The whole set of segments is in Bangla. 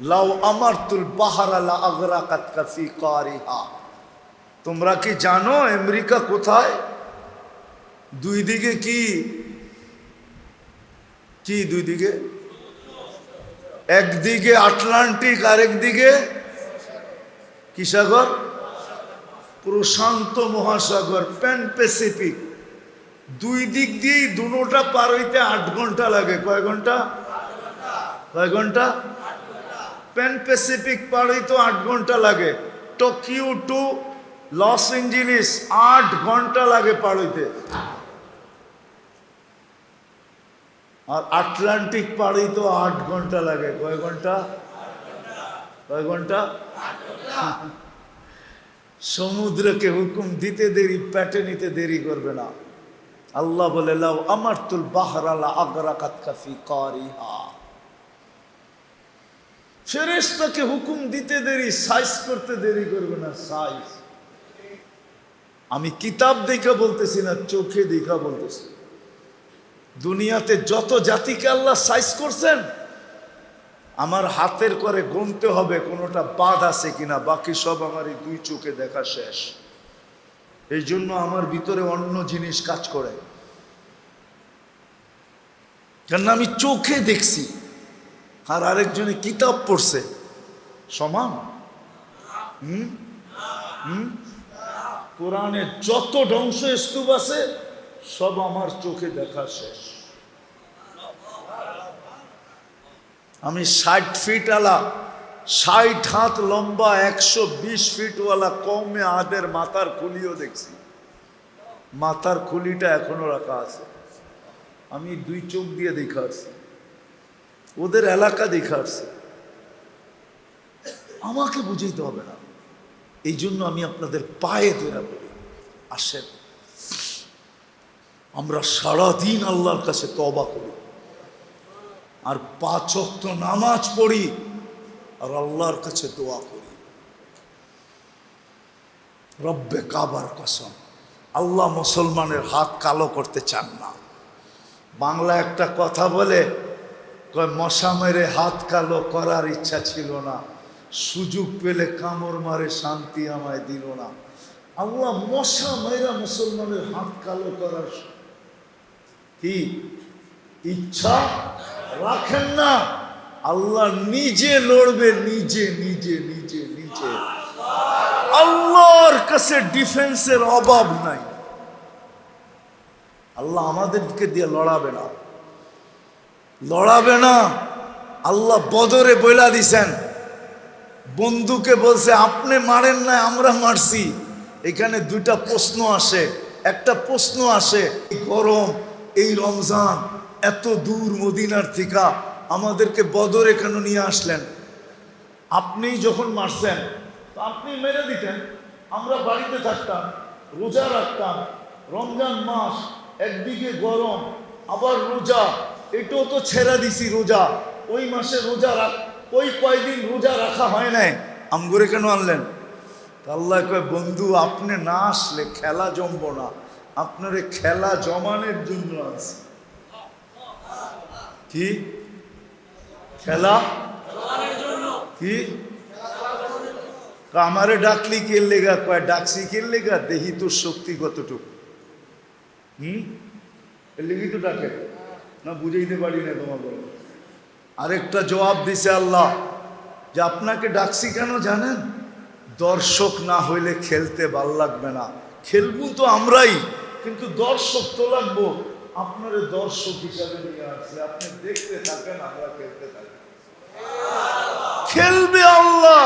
লাউ আমারতুল বাহারালা আগরাকাত কাফি কারিহা। তোমরা কি জানো আমেরিকা কোথায়? দুই দিকে কি? কি দুই দিকে? একদিকে আটলান্টিক, আরেকদিকে কি সাগর প্রশান্ত মহাসাগর, প্যান প্যাসিফিক। দুই দিক দিয়েই দুটা পার হইতে আট ঘণ্টা লাগে। কয় ঘণ্টা? কয় ঘণ্টা? প্যান প্যাসিফিক পার হইতে আট ঘণ্টা লাগে। টোকিও টু লস এঞ্জেলিস আট ঘণ্টা লাগে হইতে আর আটলান্টিক পার তো আট ঘণ্টা লাগে। কয় ঘণ্টা? কয় ঘণ্টা? সমুদ্রকে হুকুম দিতে দেরি প্যাটে নিতে দেরি করবে না। আল্লাহ বলে লাও আমার তুল বাহরালা আগরাকাত কাফি কারিহা। ফেরেশতাকে হুকুম দিতে দেরি, সাইজ করতে দেরি করবে না, সাইজ। আমি কিতাব দেখা বলতেছি না, চোখে দেখা বলতেছি। দুনিয়াতে যত জাতিকে আল্লাহ সাইজ করছেন, আমার হাতের করে গুনতে হবে, কোনোটা বাদ আছে কিনা, বাকি সব আমার এই দুই চোখে দেখা শেষ। এই জন্য আমার ভিতরে অন্য জিনিস কাজ করে। কেন আমি চোখে দেখছি। আর আরেকজনে কিতাব পড়ছে। সমান? হুম? হুম? যত ধ্বংস স্তূপ আছে, সব আমার চোখে দেখা শেষ। আমি ষাট ফিট আলা ষাট হাত লম্বা, একশো বিশ ফিটওয়ালা কমে আদের মাথার খুলিও দেখছি। মাথার খুলিটা এখনও রাখা আছে। আমি দুই চোখ দিয়ে দেখা আসছি ওদের এলাকা দেখা আসছি। আমাকে বুঝাইতে হবে না। এই জন্য আমি আপনাদের পায়ে ধরে বলি, আসেন। আমরা সারাদিন আল্লাহর কাছে তবা করি। আর পাঁচ নামাজ পড়ি আর আল্লাহর কাছে দোয়া করি। রব্বে কাবার কসম, আল্লাহ মুসলমানের হাত কালো করতে চান না। বাংলা একটা কথা বলে কয়, মশা মেরে হাত কালো করার ইচ্ছা ছিল না। সুযোগ পেলে কামড় মারে, শান্তি আমায় দিল না। আল্লাহ মশা মেরা মুসলমানের হাত কালো করার কি? ইচ্ছা? রাখেন না। আল্লাহ নিজে লড়বে, নিজে নিজে নিজে নিজে। আল্লাহর কাছে ডিফেন্সের অভাব নাই। আল্লাহ আমাদেরকে দিয়ে লড়াবে না। লড়াবে না। আল্লাহ বদরে বইলা দিছেন। বন্ধুকে বলছে, আপনি মারেন না আমরা মারছি। এখানে দুইটা প্রশ্ন আসে। একটা প্রশ্ন আসে গরম, এই রমজান, এত দূর মদিনার থেকে আমাদেরকে বদরে কেন নিয়ে আসলেন? আপনি যখন মারছেন আপনি মেরে দিতেন। আমরা বাড়িতে থাকতাম, রোজা রাখতাম, রমজান মাস, একদিকে গরম, আবার রোজা। এটাও তো ছেড়া দিছি রোজা। ওই মাসে রোজা রাখ, ওই কয়দিন রোজা রাখা হয় নাই, আমগরে কেন আনলেন? আল্লাহ কয়, বন্ধু, আপনি না আসলে খেলা জমবো না। আপনারে খেলা জমানের জন্য আছে কি? খেলা? কি? আমারে ডাকলি কে লেগা? কয়, ডাকছি কে লেগা? দেহি তোর শক্তি কতটুকু। হুম? লেগেই তো ডাকে। না বুঝাইতে পারি না তোমাকে। আরেকটা জবাব দিছে আল্লাহ, যে আপনাকে ডাকছি কেন জানেন? দর্শক না হইলে খেলতে ভালো লাগবে না। খেলব তো আমরাই, কিন্তু দর্শক তো লাগবো। আপনার দর্শক হিসাবে নিয়ে আসছে, আপনি দেখতে থাকেন, আমরা খেলতে থাকি। খেলবে আল্লাহ,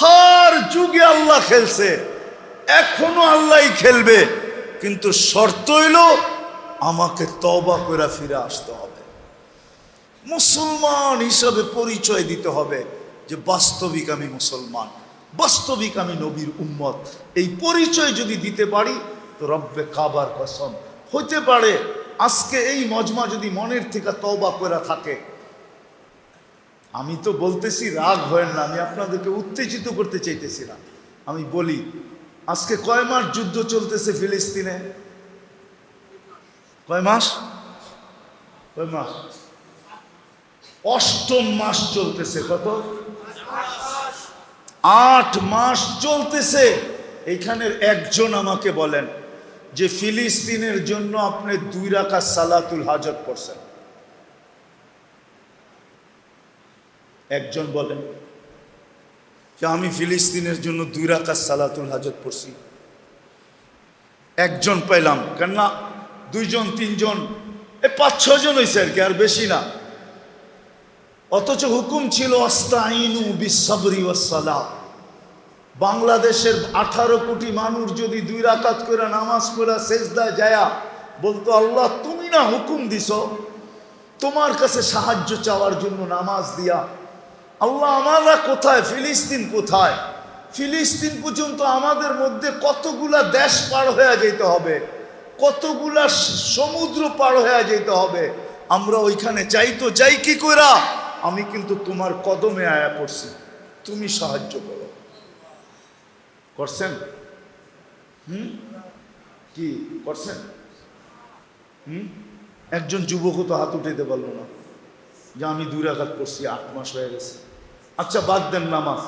হার যুগে আল্লাহ খেলছে, এখনও আল্লাহই খেলবে, কিন্তু শর্ত হইল আমাকে তবা করে ফিরে আসতে হবে। মুসলমান হিসাবে পরিচয় দিতে হবে যে বাস্তবিক আমি মুসলমান, বাস্তবিক আমি নবীর উম্মত। এই পরিচয় যদি দিতে পারি তো রব্বে কাবার কসম। হতে পারে আজকে এই মজমা যদি মনের থেকে তবা করে থাকে। আমি তো বলতেছি রাগ হয় না, আমি আপনাদেরকে উত্তেজিত করতে চাইতেছি না। আমি বলি, আজকে কয় মাস যুদ্ধ চলতেছে ফিলিস্তিনে? কয় মাস? কয় মাস? অষ্টম মাস চলতেছে, কত? আট মাস চলতেছে। এখানের একজন আমাকে বলেন যে ফিলিস্তিনের জন্য আপনি দুই রাখা সালাতুল হাজত করছেন একজন বলেন যে আমি ফিলিস্তিনের জন্য দুই রাখা সালাতুল হাজত পড়ছি। একজন পেলাম কেননা দুইজন, তিনজন, এ পাঁচ ছজন হয়েছে আর কি, আর বেশি না। অথচ হুকুম ছিল অস্তাইনু বিসাবরি ওয়াসালাহ বাংলাদেশের আঠারো কোটি মানুষ যদি দুই রাকাত করে নামাজ পড়া, সেজদায় যায়া, বলতো, আল্লাহ, তুমি না হুকুম দিছ, তোমার কাছে সাহায্য চাওয়ার জন্য নামাজ দিয়া। আল্লাহ, আমরা কোথায়? ফিলিস্তিন কোথায়? ফিলিস্তিন পর্যন্ত আমাদের মধ্যে কতগুলা দেশ পার হয়ে যেতে হবে? কতগুলা সমুদ্র পার হয়ে যেতে হবে? আমরা ওইখানে যাই তো যাই কি কইরা? আমি কিন্তু তোমার কদমে আয়া পড়ছি। তুমি সাহায্য করো। করছেন? হুম? কি? করছেন? হুম? একজন যুবকও তো হাত উঠাইতে পারল না। যে আমি দুই রাখাত করছি আট মাস হয়ে গেছে। আচ্ছা বাদ দেন নামাজ।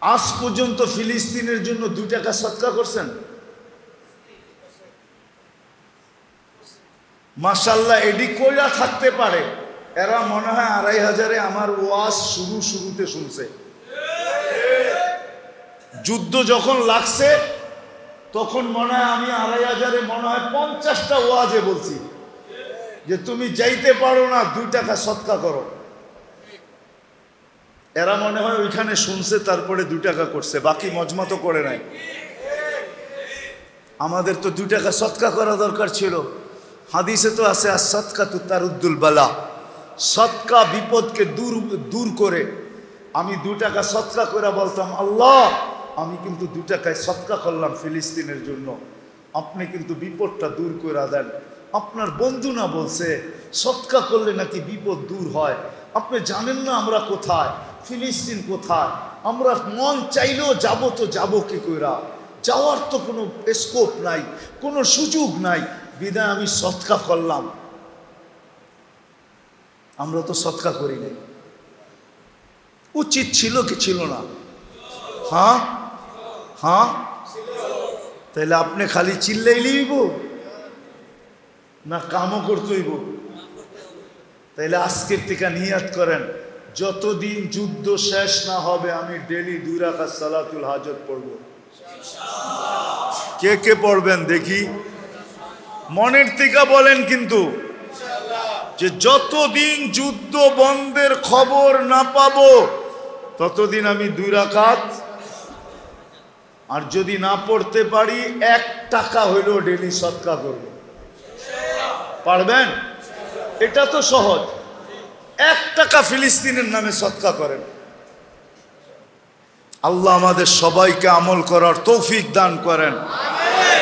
আজ পর্যন্ত ফিলিস্তিনের জন্য দুই টাকা সৎকা করছেন? মাসাল্লাহ এডি কইরা থাকতে পারে। এরা মনে হয় আড়াই হাজারে আমার ওয়াজ শুরু শুরুতে শুনছে। যুদ্ধ যখন লাগছে, তখন মনে হয় আমি আড়াই হাজারে মনে হয় পঞ্চাশটা ওয়াজে বলছি। যে তুমি যাইতে পারো না, দুই টাকা সৎকা করো। এরা মনে হয় ওইখানে শুনছে, তারপরে দুই টাকা করছে। বাকি মজমা তো করে নাই। আমাদের তো দুই টাকা সৎকা করা দরকার ছিল। হাদিসে তো আছে আর সৎকা তো তার উদ্দুল বালা। সৎকা বিপদকে দূর দূর করে। আমি দু টাকা সৎকা করে বলতাম, আল্লাহ, আমি কিন্তু দু টাকায় সৎকা করলাম ফিলিস্তিনের জন্য। আপনি কিন্তু বিপদটা দূর করে দেন। আপনার বন্ধু না বলছে সৎকা করলে নাকি বিপদ দূর হয়। আপনি জানেন না আমরা কোথায়, ফিলিস্তিন কোথায়? আমরা মন চাইলেও যাব তো যাব কি কইরা? যাওয়ার তো কোনো স্কোপ নাই, কোনো সুযোগ নাই। বিদায় আমি সৎকা করলাম। আমরা তো সৎকা করি নাই। উচিত ছিল কি ছিল না? হ্যাঁ? হ্যাঁ? তাহলে আপনি খালি চিল্লাইলেইব না কামও করতেইব তাইলে আজকের থেকে নিয়াত করেন, যতদিন যুদ্ধ শেষ না হবে, আমি ডেলি দুই রাখা সালাতুল হাজত পড়ব। কে কে পড়বেন দেখি? মনের থেকে বলেন কিন্তু। যে যতদিন যুদ্ধ বন্ধের খবর না পাব, ততদিন আমি দুই রাকাত, আর যদি না পড়তে পারি, এক টাকা হইলেও ডেলি সৎকা করব। পারবেন? এটা তো সহজ। এক টাকা ফিলিস্তিনের নামে সৎকা করেন। আল্লাহ আমাদের সবাইকে আমল করার তৌফিক দান করেন।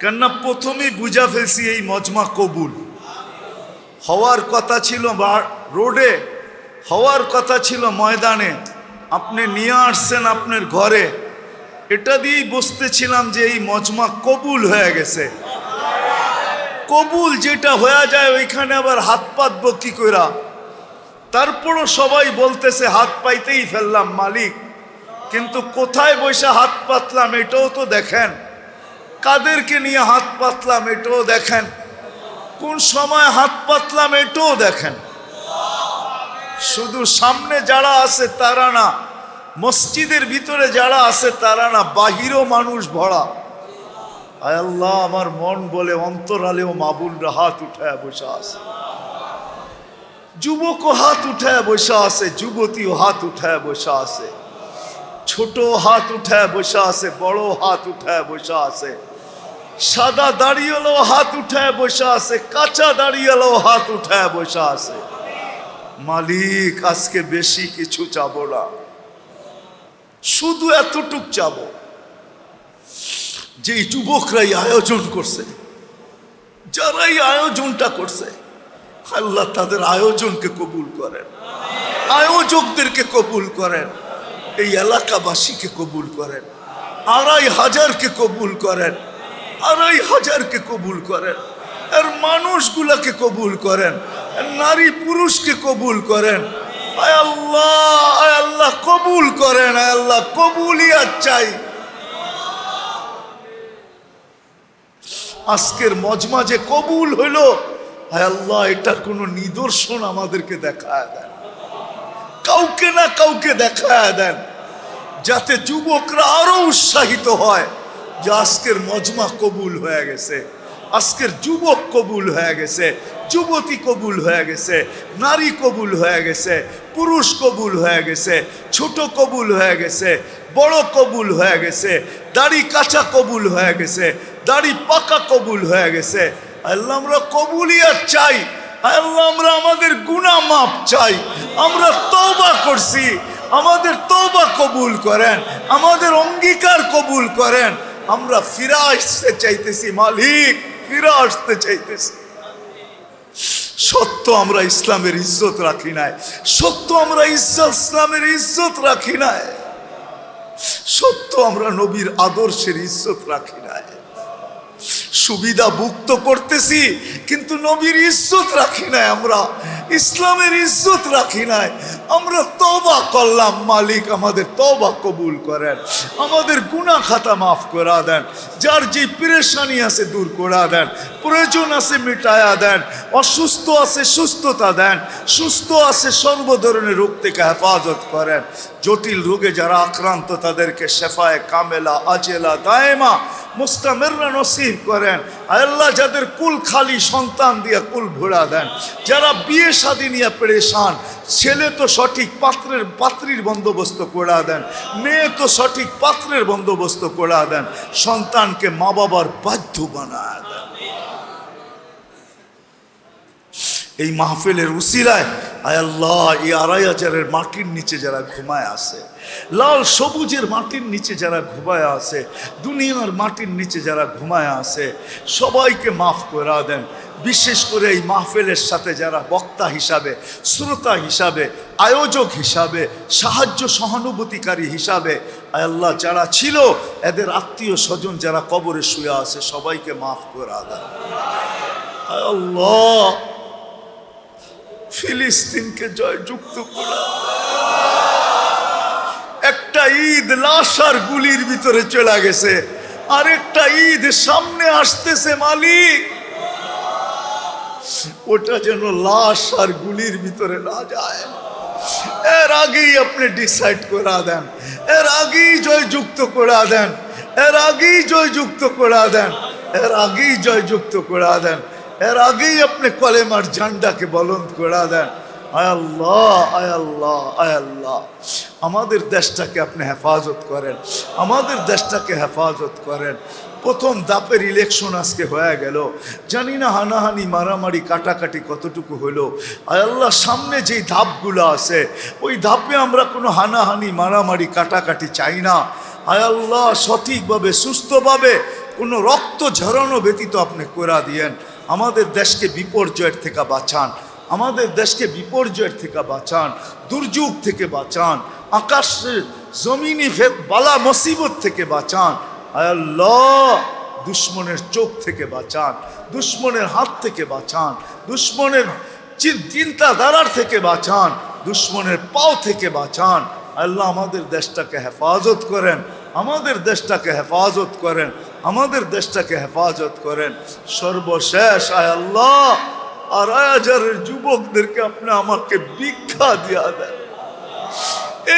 কেননা প্রথমেই বুঝা ফেলছি এই মজমা কবুল। হওয়ার কথা ছিল রোডে, হওয়ার কথা ছিল ময়দানে। আপনি নিয়ে আসছেন আপনার ঘরে। এটা দিয়েই বসতেছিলাম যে এই মজমা কবুল হয়ে গেছে। কবুল যেটা হয়ে যায় ওইখানে আবার হাত পাতব কি কইরা। তারপরও সবাই বলতেছে, হাত পাইতেই ফেললাম মালিক। কিন্তু কোথায় বসে হাত পাতলাম এটাও তো দেখেন। কাদেরকে নিয়ে হাত পাতলাম এটাও দেখেন? কোন সময় হাত পাতলাম এটাও দেখেন? শুধু সামনে যারা আছে তারা না, মসজিদের ভিতরে যারা আছে তারা না, বাহিরও মানুষ ভরা। আয় আল্লাহ, আমার মন বলে অন্তরালেও মাবুলরা হাত উঠায় বসে আছে। যুবকও হাত উঠায় বসে আছে, যুবতীও হাত উঠায় বসে আছে। ছোট হাত উঠায় বসে আছে বড় হাত উঠায় বসে আছে। সাদা দাঁড়িয়েলেও হাত উঠায় বসে আছে, কাঁচা দাঁড়িয়েলেও হাত উঠায় বসে আছে। মালিক, আজকে বেশি কিছু চাব না। শুধু এতটুক চাব যে যুবকরাই আয়োজন করছে। যারাই আয়োজনটা করছে, আল্লাহ তাদের আয়োজনকে কবুল করেন। আয়োজকদেরকে কবুল করেন। এই এলাকাবাসীকে কবুল করেন। আড়াই হাজারকে কবুল করেন। আড়াই হাজারকে কবুল করেন। আর মানুষগুলাকে কবুল করেন। নারী পুরুষকে কবুল করেন। আয় আল্লাহ আয় আল্লাহ, কবুল করেন, আয় আল্লাহ, কবুলিয়াত চাই। আজকের মজমা যে কবুল হইল হায় আল্লাহ, এটার কোনো নিদর্শন আমাদেরকে দেখায় দেন। কাউকে না কাউকে দেখায় দেন, যাতে যুবকরা আরও উৎসাহিত হয়। যে আজকের মজমা কবুল হয়ে গেছে, আজকের যুবক কবুল হয়ে গেছে, যুবতী কবুল হয়ে গেছে, নারী কবুল হয়ে গেছে, পুরুষ কবুল হয়ে গেছে, ছোট কবুল হয়ে গেছে, বড় কবুল হয়ে গেছে, দাড়ি কাঁচা কবুল হয়ে গেছে, দাড়ি পাকা কবুল হয়ে গেছে। আল্লাহ আমরা কবুলিয়াত চাই, আল্লাহ আমরা আমাদের গুনাহ মাপ চাই, আমরা তওবা করছি, আমাদের তওবা কবুল করেন, আমাদের অঙ্গীকার কবুল করেন আমরা ফিরে আসতে চাইতেছি, মালিক, ফিরে আসতে চাইতেছি। সত্য আমরা ইসলামের ইজ্জত রাখি নাই। সত্য আমরা ইজ্জত, ইসলামের ইজ্জত রাখি নাই। সত্য আমরা নবীর আদর্শের ইজ্জত রাখি নাই। সুবিধা ভুক্ত করতেছি, কিন্তু নবীর ইজ্জত রাখি নাই আমরা, ইসলামের ইজ্জত রাখি নাই। আমরা তবা করলাম, মালিক আমাদের তবা কবুল করেন, আমাদের গুণা খাতা মাফ করা দেন, যার যে পেরেশানি আছে দূর করা দেন, প্রয়োজন আছে মিটায়া দেন, অসুস্থ আছে সুস্থতা দেন, সুস্থ আছে সর্ব ধরনের রোগ থেকে হেফাজত করেন। জটিল রোগে যারা আক্রান্ত, তাদেরকে শেফায় কামেলা, আজেলা, দায়মা, মুস্তামেররা নসিব করেন। আল্লাহ যাদের কুল খালি সন্তান দিয়ে কুল ভোড়া দেন, যারা বিয়ে শাদী নিয়ে পেরেশান, ছেলে তো সঠিক পাত্রের, পাত্রীর বন্দোবস্ত করা দেন, মেয়ে তো সঠিক পাত্রের বন্দোবস্ত করা দেন, সন্তানকে মা বাবার বাধ্য বানায় দেন। এই মাহফিলের উসিলায় আল্লাহ, এই আড়াই হাজারের মাটির নিচে যারা ঘুমায় আছে, লাল সবুজের মাটির নিচে যারা ঘুমায় আছে, দুনিয়ার মাটির নিচে যারা ঘুমায় আছে, সবাইকে মাফ করে দেন। বিশেষ করে এই মাহফিলের সাথে যারা বক্তা হিসাবে, শ্রোতা হিসাবে, আয়োজক হিসাবে, সাহায্য সহানুভূতিকারী হিসাবে আল্লাহ, যারা ছিল, এদের আত্মীয় স্বজন যারা কবরে শুয়ে আছে, সবাইকে মাফ করে দেন। আল্লাহ! ফিলিস্তিনকে জয়যুক্ত একটা ঈদ লাশ আর গুলির ভিতরে চলে গেছে। আরেকটা ঈদ সামনে আসতেছে মালিক। ওটা যেন লাশ আর গুলির ভিতরে না যায়। এর আগেই আপনি ডিসাইড করা দেন। এর আগেই জয়যুক্ত করা দেন। এর আগেই জয়যুক্ত করা দেন। এর আগেই জয়যুক্ত করা দেন। এর আগেই আপনি কলেমার ঝান্ডাকে বলন্দ করা দেন। আয় আল্লাহ আয় আল্লাহ, আয় আমাদের দেশটাকে আপনি হেফাজত করেন। আমাদের দেশটাকে হেফাজত করেন। প্রথম দাপের ইলেকশন আজকে হয়ে গেল। জানি না হানাহানি, মারামারি, কাটাকাটি কতটুকু হলো। আয় আল্লাহ, সামনে যেই ধাপগুলো আছে, ওই ধাপে আমরা কোনো হানাহানি, মারামারি, কাটাকাটি চাই না। আয় আল্লাহ, সঠিকভাবে, সুস্থভাবে কোনো রক্ত ঝরানো ব্যতীত আপনি করা দিয়েন। আমাদের দেশকে বিপর্যয়ের থেকে বাঁচান, আমাদের দেশকে বিপর্যয়ের থেকে বাঁচান, দুর্যোগ থেকে বাঁচান, আকাশের জমিনি ফেদ বালা মুসিবত থেকে বাঁচান। আল্লাহ, দুশ্মনের চোখ থেকে বাঁচান, দুশ্মনের হাত থেকে বাঁচান, দুশ্মনের চিন- চিন্তাধারার থেকে বাঁচান, দুশ্মনের পাও থেকে বাঁচান। আল্লাহ আমাদের দেশটাকে হেফাজত করেন, আমাদের দেশটাকে হেফাজত করেন। আমাদের দেশটাকে হেফাজত করেন। সর্বশেষ, আয় আল্লাহ আড়াই হাজারের যুবকদেরকে আপনি আমাকে ভিক্ষা দিয়া দেন।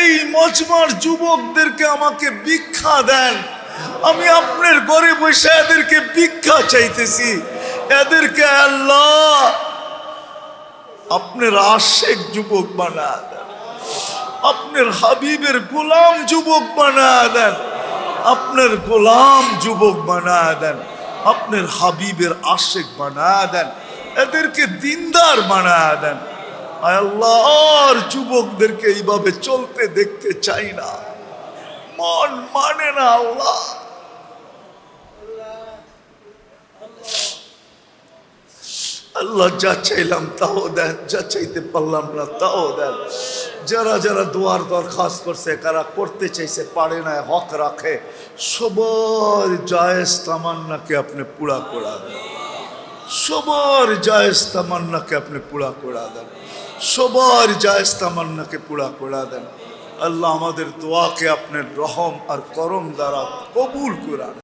এই মজমার যুবকদেরকে আমাকে ভিক্ষা দেন। আমি আপনার ঘরে বসে এদেরকে ভিক্ষা চাইতেছি। এদেরকে আল্লাহ আপনার আশেক যুবক বানা দেন। আপনার হাবিবের গোলাম যুবক বানা দেন। আপনার গোলাম যুবক বানা দেন, আপনার হাবিবের আশেক বানা দেন, এদেরকে দিনদার বানা দেন। আয় আল্লাহ আর যুবকদেরকে এইভাবে চলতে দেখতে চাই না। মন মানে না আল্লাহ। আল্লাহ যা চাইলাম তাও দেন, যা চাইতে পারলাম না তাও দেন। যারা যারা দোয়ার দরখাস্ত করছে, কারা করতে চাইছে, পারে না হক রাখে, সবার জায়েজ তামান্নাকে আপনি পুরা করা দেন। সবার জায়েজ তামান্নাকে আপনি পুরা করা দেন। সবার জায়েজ তামান্নাকে পুরা করা দেন। আল্লাহ আমাদের দোয়াকে আপনার রহম আর করম দ্বারা কবুল করা